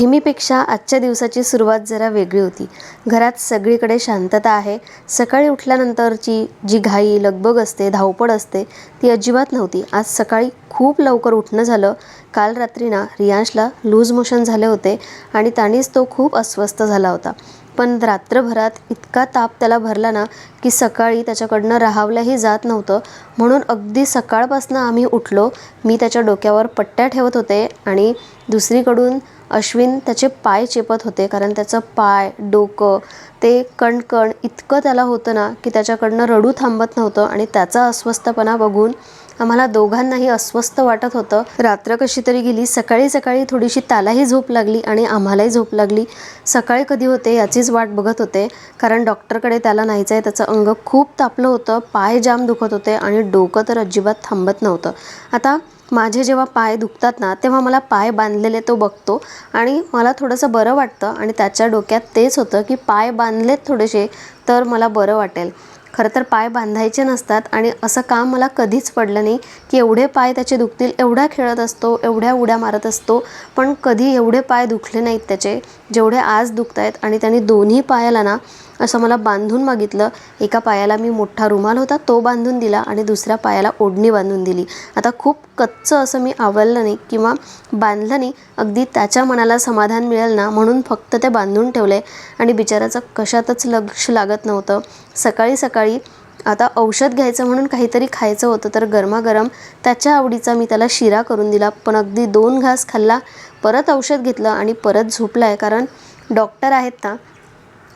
नेहमीपेक्षा आजच्या दिवसाची सुरुवात जरा वेगळी होती. घरात सगळीकडे शांतता आहे. सकाळी उठल्यानंतरची जी घाई लगबग असते धावपळ असते ती अजिबात नव्हती. आज सकाळी खूप लवकर उठणं झालं. काल रात्री ना रियांशला लूज मोशन झाले होते आणि त्यानेच तो खूप अस्वस्थ झाला होता. पण रात्रभरात इतका ताप त्याला भरला ना की सकाळी त्याच्याकडनं राहावलंही जात नव्हतं. म्हणून अगदी सकाळपासून आम्ही उठलो. मी त्याच्या डोक्यावर पट्ट्या ठेवत होते आणि दुसरीकडून अश्विन त्याचे पाय चेपत होते कारण त्याचं पाय डोकं ते कणकण इतकं त्याला होतं ना की त्याच्याकडनं रडू थांबत नव्हतं आणि त्याचा अस्वस्थपणा बघून आम्हाला दोघांनाही अस्वस्थ वाटत होतं. रात्र कशी तरी गेली सकाळी सकाळी थोडीशी त्यालाही झोप लागली आणि आम्हालाही झोप लागली. सकाळी कधी होते याचीच वाट बघत होते कारण डॉक्टरकडे त्याला न्यायचं आहे त्याचं अंग खूप तापलं होतं पाय जाम दुखत होते आणि डोकं तर अजिबात थांबत नव्हतं. आता माझे जेव्हा पाय दुखतात ना तेव्हा मला पाय बांधलेले तो बघतो आणि मला थोडंसं बरं वाटतं आणि त्याच्या डोक्यात तेच होतं की पाय बांधलेत थोडेसे तर मला बरं वाटेल. खरं तर पाय बांधायचे नसतात आणि असं काम मला कधीच पडलं नाही की एवढे पाय त्याचे दुखतील एवढा खेळत असतो एवढ्या उड्या मारत असतो पण कधी एवढे पाय दुखले नाहीत त्याचे जेवढे आज दुखत आहेत आणि त्याने दोन्ही पायाला ना असं मला बांधून मागितलं. एका पायाला मी मोठा रुमाल होता तो बांधून दिला आणि दुसऱ्या पायाला ओढणी बांधून दिली. आता खूप कच्चं असं मी आवडलं नाही किंवा बांधलं नाही अगदी त्याच्या मनाला समाधान मिळेल ना म्हणून फक्त ते बांधून ठेवलं आहे आणि बिचाराचं कशातच लक्ष लागत नव्हतं. सकाळी सकाळी आता औषध घ्यायचं म्हणून काहीतरी खायचं होतं तर गरमागरम त्याच्या आवडीचा मी त्याला शिरा करून दिला. पण अगदी दोन घास खाल्ला परत औषध घेतलं आणि परत झोपला आहे कारण डॉक्टर आहेत ना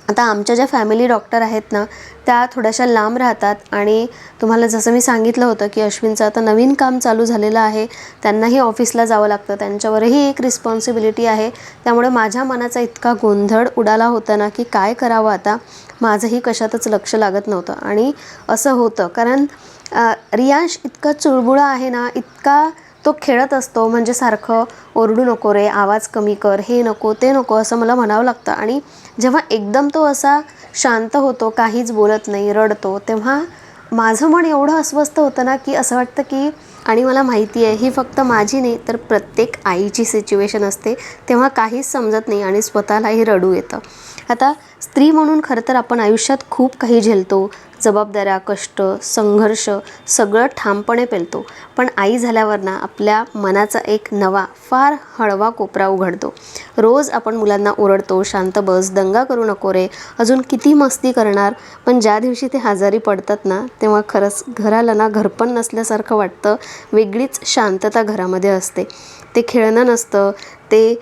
आता आमच्या ज्या फॅमिली डॉक्टर आहेत ना त्या थोड्याशा लांब राहतात आणि तुम्हाला जसं मी सांगितलं होतं की अश्विनचं आता नवीन काम चालू झालेलं आहे त्यांनाही ऑफिसला जावं लागतं. त्यांच्यावरही एक रिस्पॉन्सिबिलिटी आहे. त्यामुळे माझ्या मनाचा इतका गोंधळ उडाला होता ना की काय करावं आता? माझंही कशातच लक्ष लागत नव्हतं. आणि असं होतं कारण रियांश इतका चुळबुळा आहे ना इतका तो खेळत असतो म्हणजे सारखं ओरडू नको रे आवाज कमी कर हे नको ते नको असं मला म्हणावं लागतं. आणि जेव्हा एकदम तो असा शांत होतो काहीच बोलत नाही रडतो तेव्हा माझं मन एवढं अस्वस्थ होतं ना की असं वाटतं की आणि मला माहिती आहे ही फक्त माझी नाही तर प्रत्येक आईची सिच्युएशन असते. तेव्हा काहीच समजत नाही आणि स्वतःलाही रडू येतं. आता स्त्री म्हणून खरं तर आपण आयुष्यात खूप काही झेलतो. जबाबदाऱ्या कष्ट संघर्ष सगळं ठामपणे पेलतो. पण आई झाल्यावर ना आपल्या मनाचा एक नवा फार हळवा कोपरा उघडतो. रोज आपण मुलांना ओरडतो शांत बस दंगा करू नको रे अजून किती मस्ती करणार? पण ज्या दिवशी ते आजारी पडतात ना तेव्हा खरंच घराला ना घरपण नसल्यासारखं वाटतं. वेगळीच शांतता घरामध्ये असते. ते खेळणं नसतं. ते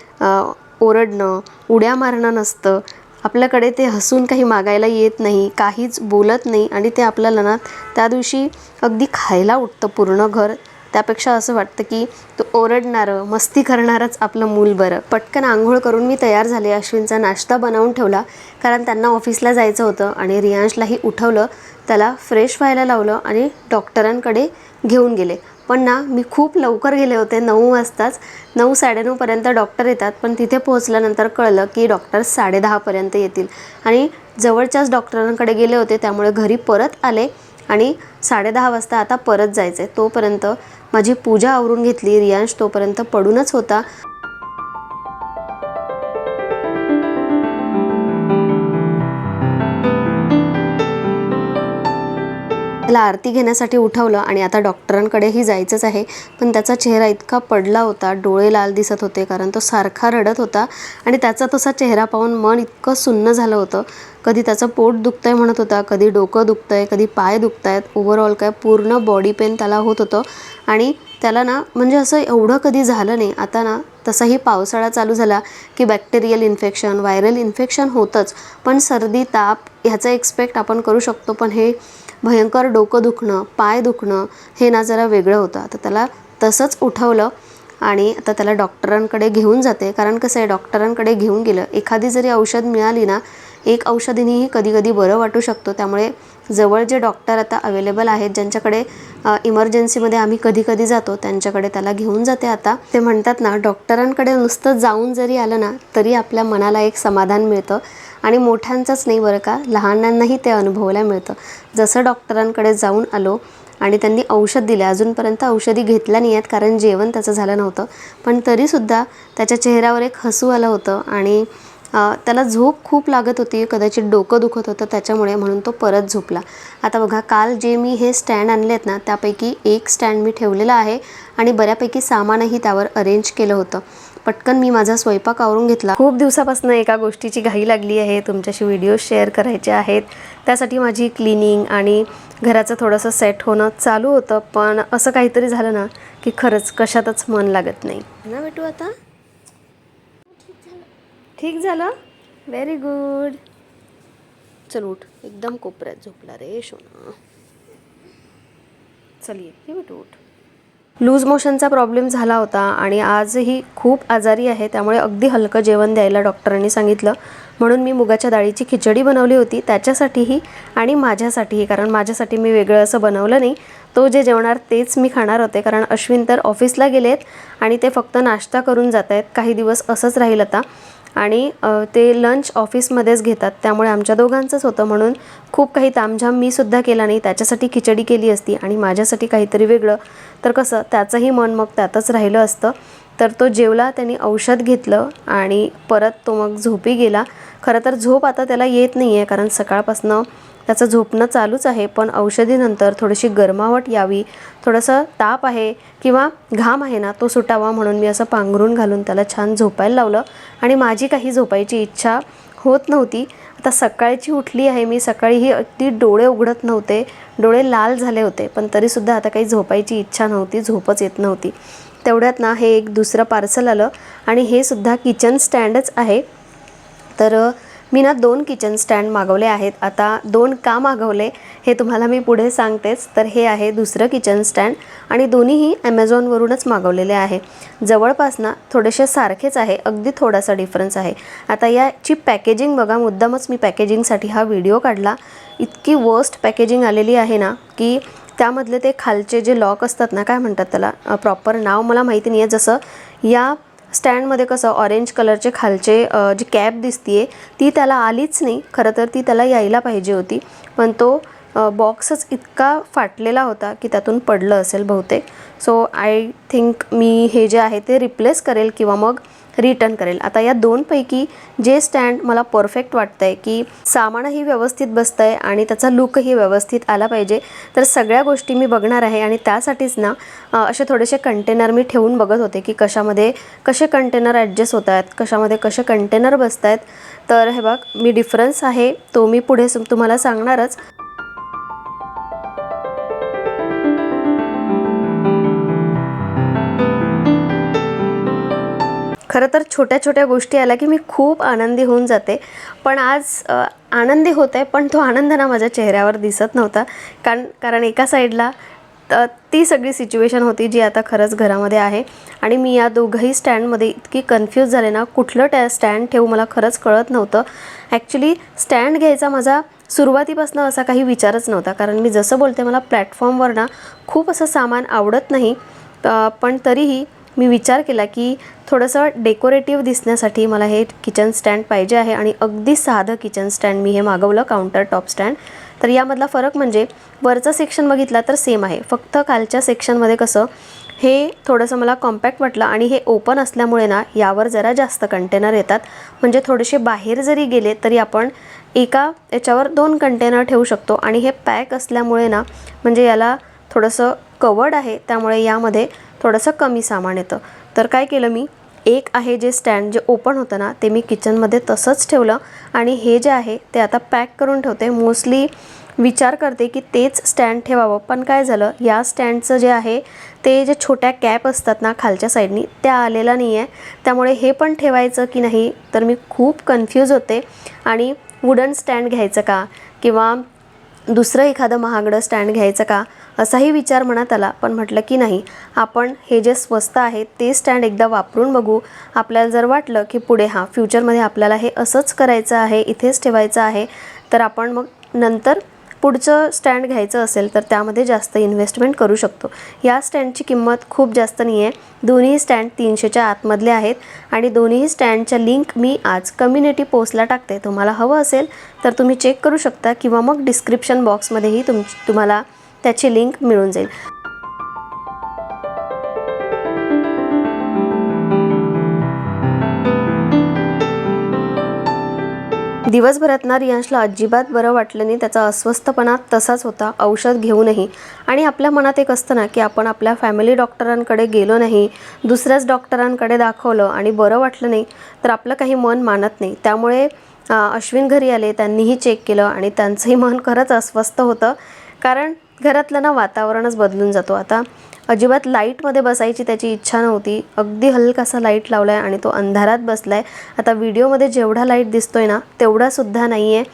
ओरडणं उड्या मारणं नसतं. आपल्याकडे ते हसून काही मागायला येत नाही काहीच बोलत नाही आणि ते आपल्याला ना त्या दिवशी अगदी खायला उठतं पूर्ण घर. त्यापेक्षा असं वाटतं की तो ओरडणारं मस्ती करणारंच आपलं मूल बरं. पटकन आंघोळ करून मी तयार झाले. अश्विनचा नाश्ता बनवून ठेवला कारण त्यांना ऑफिसला जायचं होतं आणि रियांशलाही उठवलं. त्याला फ्रेश व्हायला लावलं आणि डॉक्टरांकडे घेऊन गेले. पण ना मी खूप लवकर गेले होते नऊ वाजताच. नऊ साडेनऊपर्यंत डॉक्टर येतात पण तिथे पोहोचल्यानंतर कळलं की डॉक्टर साडेदहापर्यंत येतील. आणि जवळच्याच डॉक्टरांकडे गेले होते त्यामुळे घरी परत आले आणि साडेदहा वाजता आता परत जायचं. आहे तोपर्यंत माझी पूजा आवरून घेतली रियांश तोपर्यंत पडूनच होता. त्याला आरती घेण्यासाठी उठवलं आणि आता डॉक्टरांकडेही जायचंच आहे. पण त्याचा चेहरा इतका पडला होता डोळे लाल दिसत होते कारण तो सारखा रडत होता आणि त्याचा तसा चेहरा पाहून मन इतकं सुन्न झालं होतं. कधी त्याचं पोट दुखतंय म्हणत होता कधी डोकं दुखतंय कधी पाय दुखत आहेत ओव्हरऑल काय पूर्ण बॉडी पेन त्याला होत होतं. आणि त्याला ना म्हणजे असं एवढं कधी झालं नाही. आता ना तसाही पावसाळा चालू झाला की बॅक्टेरियल इन्फेक्शन व्हायरल इन्फेक्शन होतंच. पण सर्दी ताप ह्याचा एक्सपेक्ट आपण करू शकतो. पण हे भयंकर डोकं दुखणं पाय दुखणं हे ना जरा वेगळं होतं. आता त्याला तसंच उठवलं आणि आता त्याला डॉक्टरांकडे घेऊन जाते. कारण कसं आहे डॉक्टरांकडे घेऊन गेलं एखादी जरी औषध मिळाली ना एक औषधीनेही कधी कधी बरं वाटू शकतो. त्यामुळे जवळ जे डॉक्टर आता अवेलेबल आहेत ज्यांच्याकडे इमर्जन्सीमध्ये आम्ही कधी कधी जातो त्यांच्याकडे त्याला घेऊन जाते आता. ते म्हणतात ना डॉक्टरांकडे नुसतं जाऊन जरी आलं ना तरी आपल्या मनाला एक समाधान मिळतं. आणि मोठ्यांचंच नाही बरं का लहानांनाही ते अनुभवायला मिळतं. जसं डॉक्टरांकडे जाऊन आलो आणि त्यांनी औषध दिलं अजूनपर्यंत औषधी घेतल्या नाही आहेत कारण जेवण त्याचं झालं नव्हतं. पण तरीसुद्धा त्याच्या चेहऱ्यावर एक हसू आलं होतं आणि त्याला झोप खूप लागत होती. कदाचित डोकं दुखत होतं. त्याच्यामुळे म्हणून तो परत झोपला. आता बघा काल जे मी हे स्टँड आणले आहेत ना त्यापैकी एक स्टँड मी ठेवलेला आहे आणि बऱ्यापैकी सामानही त्यावर अरेंज केलं होतं. पटकन मी माझा स्वयंपाक आवरून घेतला. खूप दिवसापासून एका गोष्टीची घाई लागली आहे. तुमच्याशी व्हिडिओ शेअर करायचे आहेत. त्यासाठी माझी क्लिनिंग आणि घराचं थोडंसं सेट होणं चालू होतं. पण असं काहीतरी झालं ना की खरंच कशातच मन लागत नाही. ना भेटू आता? ठीक झालं? व्हेरी गुड चल उठ. एकदम कोपऱ्यात झोपला रे शोना चल ये. बेटू उठ. लूज मोशनचा प्रॉब्लेम झाला होता आणि आजही खूप आजारी आहे त्यामुळे अगदी हलकं जेवण द्यायला डॉक्टरांनी सांगितलं. म्हणून मी मुगाच्या डाळीची खिचडी बनवली होती त्याच्यासाठीही आणि माझ्यासाठीही कारण माझ्यासाठी मी वेगळं असं बनवलं नाही. तो जे जेवणार तेच मी खाणार होते कारण अश्विन तर ऑफिसला गेलेत आणि ते फक्त नाश्ता करून जात आहेत काही दिवस असंच राहील आता. आणि ते लंच ऑफिसमध्येच घेतात. त्यामुळे आमच्या दोघांचंच होतं म्हणून खूप काही तामझाम मी सुद्धा केला नाही. त्याच्यासाठी खिचडी केली असती आणि माझ्यासाठी काहीतरी वेगळं. तर कसं त्याचंही मन मग त्यातच राहिलं असतं. तर तो जेवला त्यांनी औषध घेतलं आणि परत तो मग झोपी गेला. खरं तर झोप आता त्याला येत नाही आहे कारण सकाळपासनं त्याचं झोपणं चालूच आहे पण औषधीनंतर थोडीशी गरमावट यावी थोडंसं ताप आहे किंवा घाम आहे ना तो सुटावा म्हणून मी असं पांघरून घालून त्याला छान झोपायला लावलं. आणि माझी काही झोपायची इच्छा होत नव्हती. आता सकाळची उठली आहे मी सकाळीही अगदी डोळे उघडत नव्हते डोळे लाल झाले होते पण तरीसुद्धा आता काही झोपायची इच्छा नव्हती झोपच येत नव्हती. तेवढ्यात ना हे एक दुसरं पार्सल आलं आणि हे सुद्धा किचन स्टँडच आहे. तर मी ना दोन किचन स्टँड मागवले आहेत. आता दोन का मागवले हे तुम्हाला मी पुढे सांगतेच. तर हे आहे दुसरं किचन स्टँड आणि दोन्हीही ॲमेझॉनवरूनच मागवलेले आहे. जवळपास ना थोडेसे सारखेच आहे. अगदी थोडासा डिफरन्स आहे. आता याची पॅकेजिंग बघा. मुद्दामच मी पॅकेजिंगसाठी हा व्हिडिओ काढला. इतकी वर्स्ट पॅकेजिंग आलेली आहे ना की त्यामधले ते खालचे जे लॉक असतात ना काय म्हणतात त्याला? प्रॉपर नाव मला माहिती नाही आहे जसं या स्टँडमध्ये कसं ऑरेंज कलरचे खालचे जी कॅप दिसतीये ती त्याला आलीच नाही. खरं तर ती त्याला यायला पाहिजे होती. पण तो बॉक्सच इतका फाटलेला होता की त्यातून पडलं असेल बहुतेक. सो आय थिंक मी हे जे आहे ते रिप्लेस करेल किंवा मग रिटर्न करेल. आता या दोनपैकी जे स्टँड मला परफेक्ट वाटतं आहे की सामानही व्यवस्थित बसतं आहे आणि त्याचा लुकही व्यवस्थित आला पाहिजे तर सगळ्या गोष्टी मी बघणार आहे आणि त्यासाठीच ना असे थोडेसे कंटेनर मी ठेवून बघत होते की कशामध्ये कसे कंटेनर ॲडजस्ट होत आहेत कशामध्ये कसे कंटेनर बसत आहेत तर हे बघ मी डिफरन्स आहे तो मी पुढे तुम्हाला सांगणारच. खरं तर छोट्या छोट्या गोष्टी आल्या की मी खूप आनंदी होऊन जाते. पण आज आनंदी आनंदी होते पण तो आनंद ना माझ्या चेहऱ्यावर दिसत नव्हता. कारण कारण एका साईडला ती सगळी सिच्युएशन होती जी आता खरंच घरामध्ये आहे. आणि मी या दोघंही स्टँडमध्ये इतकी कन्फ्यूज झाले ना कुठलं त्या स्टँड ठेवू मला खरंच कळत नव्हतं. ॲक्च्युली स्टँड घ्यायचा माझा सुरुवातीपासून असा काही विचारच नव्हता. कारण मी जसं बोलते मला प्लॅटफॉर्मवर ना खूप असं सामान आवडत नाही. पण तरीही मी विचार केला की थोडंसं डेकोरेटिव्ह दिसण्यासाठी मला हे किचन स्टँड पाहिजे आहे आणि अगदी साधं किचन स्टँड मी हे मागवलं काउंटर टॉप स्टँड तर यामधला फरक म्हणजे वरचं सेक्शन बघितला तर सेम आहे. फक्त खालच्या सेक्शनमध्ये कसं हे थोडंसं मला कॉम्पॅक्ट वाटलं आणि हे ओपन असल्यामुळे ना यावर जरा जास्त कंटेनर येतात. म्हणजे थोडेसे बाहेर जरी गेले तरी आपण एका याच्यावर दोन कंटेनर ठेवू शकतो आणि हे पॅक असल्यामुळे ना म्हणजे याला थोडंसं कवर्ड आहे त्यामुळे यामध्ये थोडंसं कमी सामान येतं. तर काय केलं मी? एक आहे जे स्टँड जे ओपन होतं ना ते मी किचनमध्ये तसंच ठेवलं आणि हे जे आहे ते आता पॅक करून ठेवते. मोस्टली विचार करते की तेच स्टँड ठेवावं. पण काय झालं या स्टँडचं जे आहे ते जे छोट्या कॅप असतात ना खालच्या साईडनी त्या आलेला नाही आहे. त्यामुळे हे पण ठेवायचं की नाही तर मी खूप कन्फ्यूज होते. आणि वुडन स्टँड घ्यायचं का? किंवा दुसरं एखादं महागडं स्टँड घ्यायचं का? असाही विचार मनात आला पण म्हटलं की नाही. आपण हे जे स्वस्त आहे ते स्टँड एकदा वापरून बघू. आपल्याला जर वाटलं की पुढे हां फ्युचरमध्ये आपल्याला हे असंच करायचं आहे इथेच ठेवायचं आहे तर आपण मग नंतर पुढचं स्टँड घ्यायचं असेल तर त्यामध्ये जास्त इन्व्हेस्टमेंट करू शकतो. या स्टँडची किंमत खूप जास्त नाही आहे दोन्ही स्टँड तीनशेच्या आतमधले आहेत आणि दोन्ही स्टँडच्या लिंक मी आज कम्युनिटी पोस्टला टाकते. तुम्हाला हवं असेल तर तुम्ही चेक करू शकता किंवा मग डिस्क्रिप्शन बॉक्समध्येही तुम तुम्हाला त्याची लिंक मिळून जाईल. दिवसभरात ना रियांशला अजिबात बरं वाटलं नाही. त्याचा अस्वस्थपणा तसाच होता. औषध घेऊनही. आणि आपल्या मनात एक असतं ना की आपण आपल्या फॅमिली डॉक्टरांकडे गेलो नाही. दुसऱ्याच डॉक्टरांकडे दाखवलं आणि बरं वाटलं नाही तर आपलं काही मन मानत नाही. त्यामुळे अश्विन घरी आले त्यांनीही चेक केलं आणि त्यांचंही मन खरंच अस्वस्थ होतं. कारण घरातलं ना वातावरणच बदलून जातो. आता अजिबात लाईटमध्ये बसायची त्याची इच्छा नव्हती. अगदी हलकासा लाइट लावला आहे आणि तो अंधारात बसला आहे आता व्हिडिओमध्ये जेवढा लाइट दिसतो आहे ना तेवढासुद्धा नाही आहे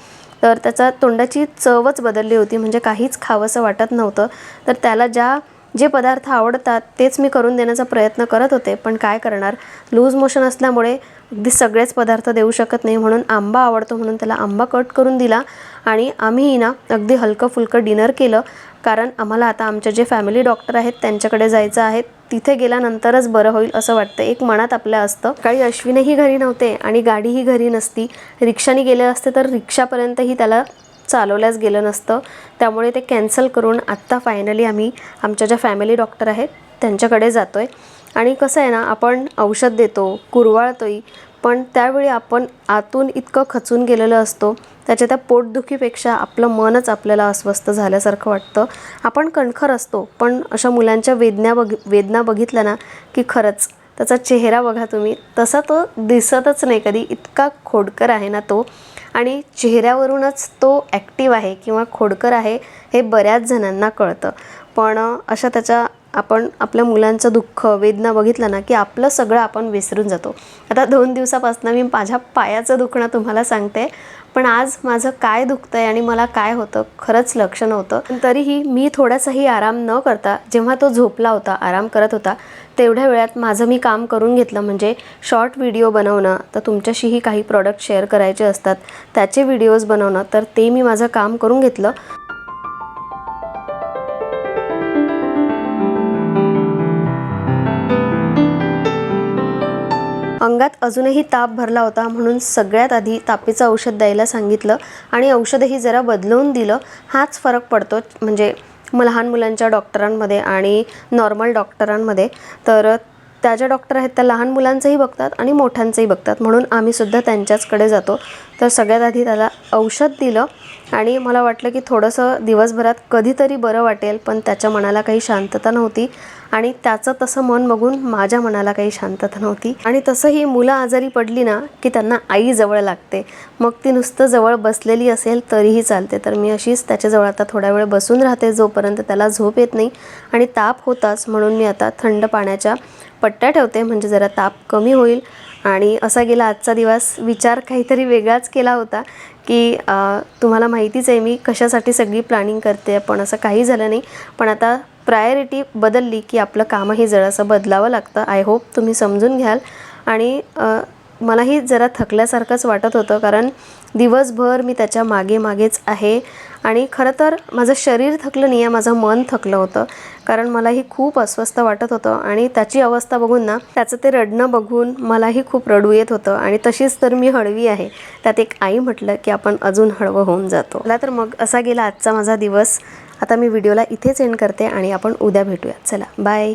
तर त्याचा तोंडाची चवच बदलली होती. म्हणजे काहीच खावंसं वाटत नव्हतं. तर त्याला ज्या जे पदार्थ आवडतात तेच मी करून देण्याचा प्रयत्न करत होते. पण काय करणार? लूज मोशन असल्यामुळे अगदी सगळेच पदार्थ देऊ शकत नाही म्हणून आंबा आवडतो म्हणून त्याला आंबा कट करून दिला. आणि आम्हीही ना अगदी हलकं फुलकं डिनर केलं. कारण आम्हाला आता आमचे जे फॅमिली डॉक्टर आहेत त्यांच्याकडे जायचं आहे तिथे गेल्यानंतरच बरं होईल असं वाटतं. एक मनात आपल्या असतं. काही अश्विनही घरी नव्हते आणि गाडीही घरी नसती. रिक्षाने गेले असते तर रिक्षापर्यंतही त्याला चालवल्याच गेलं नसतं. त्यामुळे ते कॅन्सल करून आत्ता फायनली आम्ही आमच्या ज्या फॅमिली डॉक्टर आहेत त्यांच्याकडे जातो आहे आणि कसं आहे ना आपण औषध देतो कुरवाळतोय पण त्यावेळी आपण आतून इतकं खचून गेलेलं असतो त्याच्या त्या पोटदुखीपेक्षा आपलं मनच आपल्याला अस्वस्थ झाल्यासारखं वाटतं. आपण कणखर असतो पण अशा मुलांच्या वेदना बघ वेदना बघितल्या ना की खरंच त्याचा चेहरा बघा तुम्ही तसा तो दिसतच नाही कधी इतका खोडकर आहे ना तो. आणि चेहऱ्यावरूनच तो ॲक्टिव्ह आहे किंवा खोडकर आहे हे बऱ्याच जणांना कळतं. पण अशा त्याच्या आपण आपल्या मुलांचं दुःख वेदना बघितलं ना की आपलं सगळं आपण विसरून जातो. आता दोन दिवसापासून मी माझ्या पायाचं दुखणं तुम्हाला सांगते. पण आज माझं काय दुखतं आहे आणि मला काय होतं खरंच लक्ष नव्हतं. पण तरीही मी थोडासाही आराम न करता जेव्हा तो झोपला होता आराम करत होता तेवढ्या वेळात माझं मी काम करून घेतलं. म्हणजे शॉर्ट व्हिडिओ बनवणं तर तुमच्याशीही काही प्रॉडक्ट शेअर करायचे असतात त्याचे व्हिडिओज बनवणं तर ते मी माझं काम करून घेतलं. अंगात अजूनही ताप भरला होता म्हणून सगळ्यात आधी तापेचं औषध द्यायला सांगितलं आणि औषधही जरा बदलवून दिलं. हाच फरक पडतो म्हणजे मग लहान मुलांच्या डॉक्टरांमध्ये आणि नॉर्मल डॉक्टरांमध्ये. तर त्या ज्या डॉक्टर आहेत त्या लहान मुलांचंही बघतात आणि मोठ्यांचंही बघतात. म्हणून आम्हीसुद्धा त्यांच्याचकडे जातो. तर सगळ्यात आधी त्याला औषध दिलं आणि मला वाटलं की थोडंसं दिवसभरात कधीतरी बरं वाटेल पण त्याच्या मनाला काही शांतता नव्हती. आणि त्याचं तसं मन बघून माझ्या मनाला काही शांतता नव्हती. आणि तसंही मुलं आजारी पडली ना की त्यांना आई जवळ लागते. मग ती नुसतं जवळ बसलेली असेल तरीही चालते. तर मी अशीच त्याच्याजवळ आता थोडा वेळ बसून राहते जोपर्यंत त्याला झोप येत नाही. आणि ताप होताच म्हणून मी आता थंड पाण्याच्या पट्ट्या ठेवते. म्हणजे जरा ताप कमी होईल. आणि असा गेला आजचा दिवस. विचार काहीतरी वेगळाच केला होता की तुम्हाला माहितीच आहे मी कशासाठी सगळी प्लॅनिंग करते. पण असं काही झालं नाही. पण आता प्रायोरिटी बदलली की आपलं कामही जरासं बदलावं लागतं. आय होप तुम्ही समजून घ्याल. आणि मलाही जरा थकल्यासारखंच वाटत होतं कारण दिवसभर मी त्याच्यामागे मागेच आहे. आणि खरं तर माझं शरीर थकलं नाही आहे माझं मन थकलं होतं. कारण मलाही खूप अस्वस्थ वाटत होतं. आणि त्याची अवस्था बघून ना त्याचं ते रडणं बघून मलाही खूप रडू येत होतं. आणि तशीच तर मी हळवी आहे. त्यात एक आई म्हटलं की आपण अजून हळवं होऊन जातो. मला तर मग असा गेला आजचा माझा दिवस. आता मी व्हिडिओला इथेच एंड करते आणि आपण उद्या भेटूया चला बाय